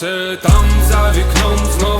Сонце там за вікном знову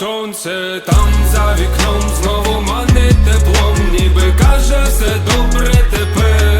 Сонце там за вікном знову манить теплом, ніби каже все добре тепер.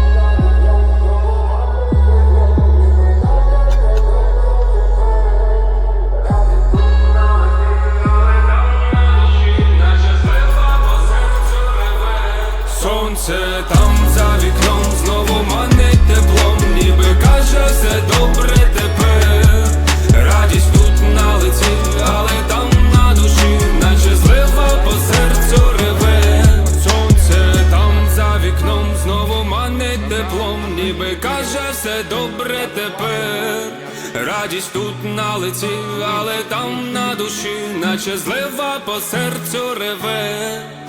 Добре тепер. Радість тут на лиці, але там на душі, наче злива по серцю реве.